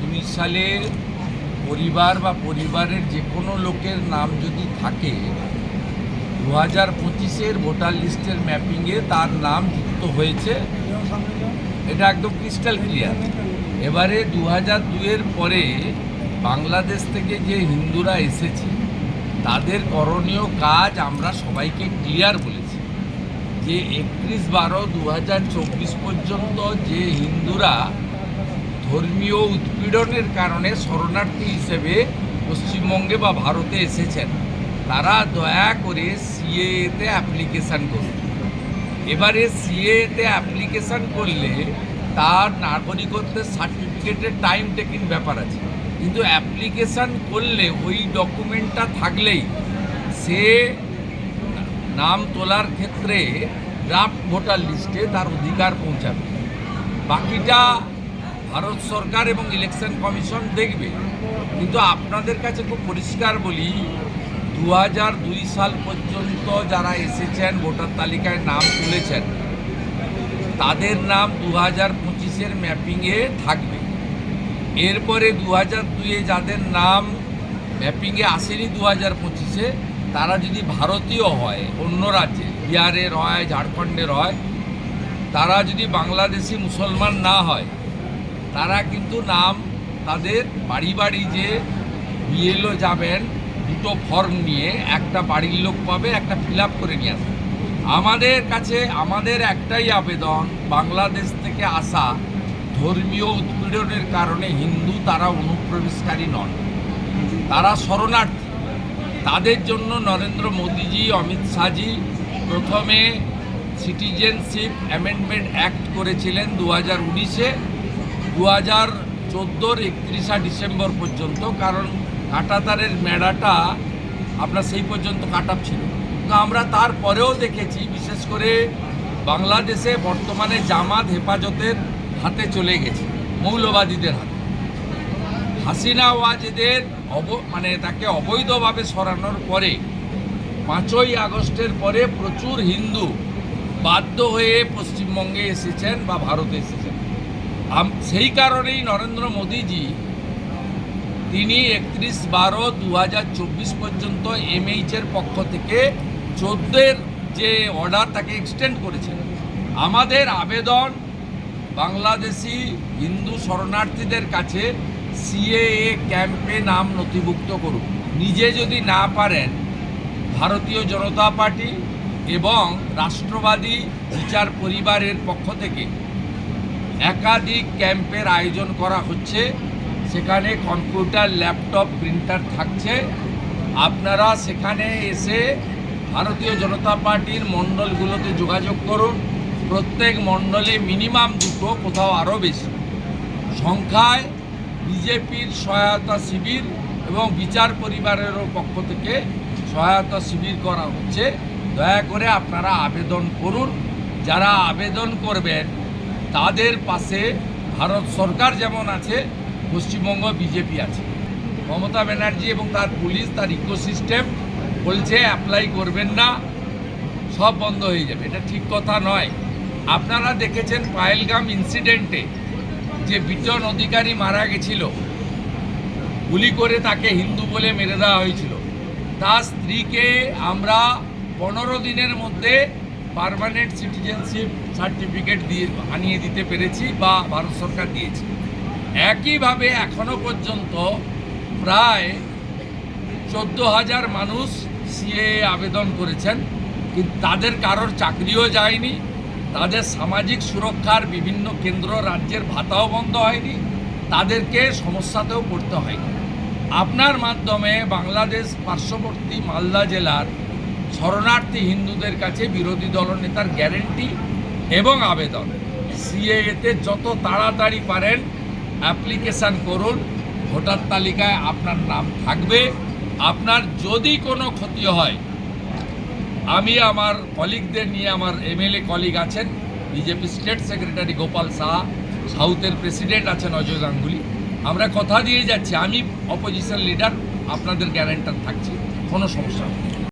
দুই সালে পরিবার বা পরিবারের যে কোনো লোকের নাম যদি থাকে দু হাজার পঁচিশের ভোটার লিস্টের ম্যাপিংয়ে তার নাম যুক্ত হয়েছে। এটা একদম ক্রিস্টাল ক্লিয়ার এবারে দু হাজার দুইয়ের পরে বাংলাদেশ থেকে যে হিন্দুরা এসেছে, তাদের করণীয় কাজ আমরা সবাইকে ক্লিয়ার বলেছি। যে একত্রিশ বারো দু হাজার পর্যন্ত যে হিন্দুরা ধর্মীয় উৎপীড়নের কারণে শরণার্থী হিসেবে পশ্চিমবঙ্গে বা ভারতে এসেছেন। তারা দয়া করে সিএতে অ্যাপ্লিকেশান করুন। এবারে সিএতে অ্যাপ্লিকেশান করলে তার নাগরিকত্বের সার্টিফিকেটের টাইম টেকিং ব্যাপার আছে। কিন্তু অ্যাপ্লিকেশান করলে ওই ডকুমেন্টটা থাকলেই সে নাম তোলার ক্ষেত্রে ড্রাফট ভোটার লিস্টে তার অধিকার পৌঁছাবে। বাকিটা ভারত সরকার এবং ইলেকশন কমিশন দেখবে। কিন্তু আপনাদের কাছে খুব পরিষ্কার বলি দু দুই সাল পর্যন্ত যারা এসেছেন, ভোটার তালিকায় নাম তুলেছেন, তাদের নাম দু হাজার পঁচিশের ম্যাপিংয়ে থাকবে। এরপরে দু হাজার দুইয়ে যাদের নাম ম্যাপিংয়ে আসেনি দু হাজার পঁচিশে, তারা যদি ভারতীয় হয়, অন্য রাজ্যে বিহারের হয় ঝাড়খণ্ডের হয়, তারা যদি বাংলাদেশি মুসলমান না হয় তারা কিন্তু নাম তাদের বাড়ি বাড়ি যে বিএলও যাবেন, দুটো ফর্ম নিয়ে একটা বাড়ির লোক পাবে, একটা ফিল করে নিয়ে আসবে। আমাদের কাছে, আমাদের একটাই আবেদন, বাংলাদেশ থেকে আসা ধর্মীয় উৎপীড়নের কারণে হিন্দু তারা অনুপ্রবেশকারী নন। তারা শরণার্থী। তাদের জন্য নরেন্দ্র মোদীজি, অমিত শাহজি প্রথমে সিটিজেনশিপ অ্যামেন্ডমেন্ট অ্যাক্ট করেছিলেন দু হাজার উনিশে। দু হাজার চোদ্দোর একত্রিশা ডিসেম্বর পর্যন্ত, কারণ কাটাতারের মেড়াটা আপনার সেই পর্যন্ত কাটাপ ছিল। তো আমরা তারপরেও দেখেছি, বিশেষ করে বাংলাদেশে বর্তমানে জামাত হেফাজতের হাতে চলে গেছে, মৌলবাদীদের হাতে। হাসিনা ওয়াজেদের অব মানে তাকে অবৈধভাবে সরানোর পরে, পাঁচই আগস্টের পরে প্রচুর হিন্দু বাধ্য হয়ে পশ্চিমবঙ্গে এসেছেন বা ভারতে এসেছেন। সেই কারণেই নরেন্দ্র মোদীজি তিনি একত্রিশ বারো দু পর্যন্ত এমএইচের পক্ষ থেকে চোদ্দের যে অর্ডার তাকে এক্সটেন্ড করেছেন। আমাদের আবেদন বাংলাদেশি হিন্দু শরণার্থীদের কাছে সিএএ ক্যাম্পে নাম নথিভুক্ত করুন। নিজে যদি না পারেন, ভারতীয় জনতা পার্টি এবং রাষ্ট্রবাদী বিচার পরিবারের পক্ষ থেকে একাধিক ক্যাম্পের আয়োজন করা হচ্ছে। সেখানে কম্পিউটার, ল্যাপটপ, প্রিন্টার থাকছে। আপনারা সেখানে এসে ভারতীয় জনতা পার্টির মণ্ডলগুলোতে যোগাযোগ করুন। প্রত্যেক মণ্ডলে মিনিমাম দুটো, কোথাও আরও বেশি। সংখ্যায় বিজেপির সহায়তা শিবির এবং বিচার পরিবারেরও পক্ষ থেকে সহায়তা শিবির করা হচ্ছে। দয়া করে আপনারা আবেদন করুন। যারা আবেদন করবেন তাদের পাশে ভারত সরকার যেমন আছে, পশ্চিমবঙ্গ বিজেপি আছে। মমতা ব্যানার্জি এবং তার পুলিশ, তার ইকোসিস্টেম বলছে, অ্যাপ্লাই করবেন না, সব বন্ধ হয়ে যাবে। এটা ঠিক কথা নয়। আপনারা দেখেছেন পায়েলগাম ইনসিডেন্টে যে বিজন অধিকারী মারা গেছিল। গুলি করে তাকে হিন্দু বলে মেরে দেওয়া হয়েছিল। তার স্ত্রীকে আমরা পনেরো দিনের মধ্যে পার্মানেন্ট সিটিজেনশিপ সার্টিফিকেট দিয়ে আনিয়ে দিতে পেরেছি বা ভারত সরকার দিয়েছে। একইভাবে এখনও পর্যন্ত প্রায় চোদ্দ হাজার মানুষ সিএ আবেদন করেছেন, কিন্তু তাদের কারোর চাকরিও যায়নি, তাদের সামাজিক সুরক্ষার বিভিন্ন কেন্দ্র রাজ্যের ভাতাও বন্ধ হয়নি, তাদেরকে সমস্যাতেও পড়তে হয়নি। আপনার মাধ্যমে বাংলাদেশ পার্শ্ববর্তী মালদা জেলার শরণার্থী হিন্দুদের কাছে বিরোধী দলনেতার গ্যারেন্টি এবং আবেদন। সিএতে যত তাড়াতাড়ি পারেন অ্যাপ্লিকেশান করুন। ভোটার তালিকায় আপনার নাম থাকবে। আপনার যদি কোনো ক্ষতি হয়, আমি আমার কলিগদের নিয়ে আমার এমএলএ কলিগ আছেন, BJP state secretary Gopal Shah সাউথের প্রেসিডেন্ট আছেন অজয় গাঙ্গুলি। আমরা কথা দিয়ে যাচ্ছি। আমি অপোজিশন লিডার আপনাদের গ্যারেন্টার থাকছি। কোনো সমস্যা নেই।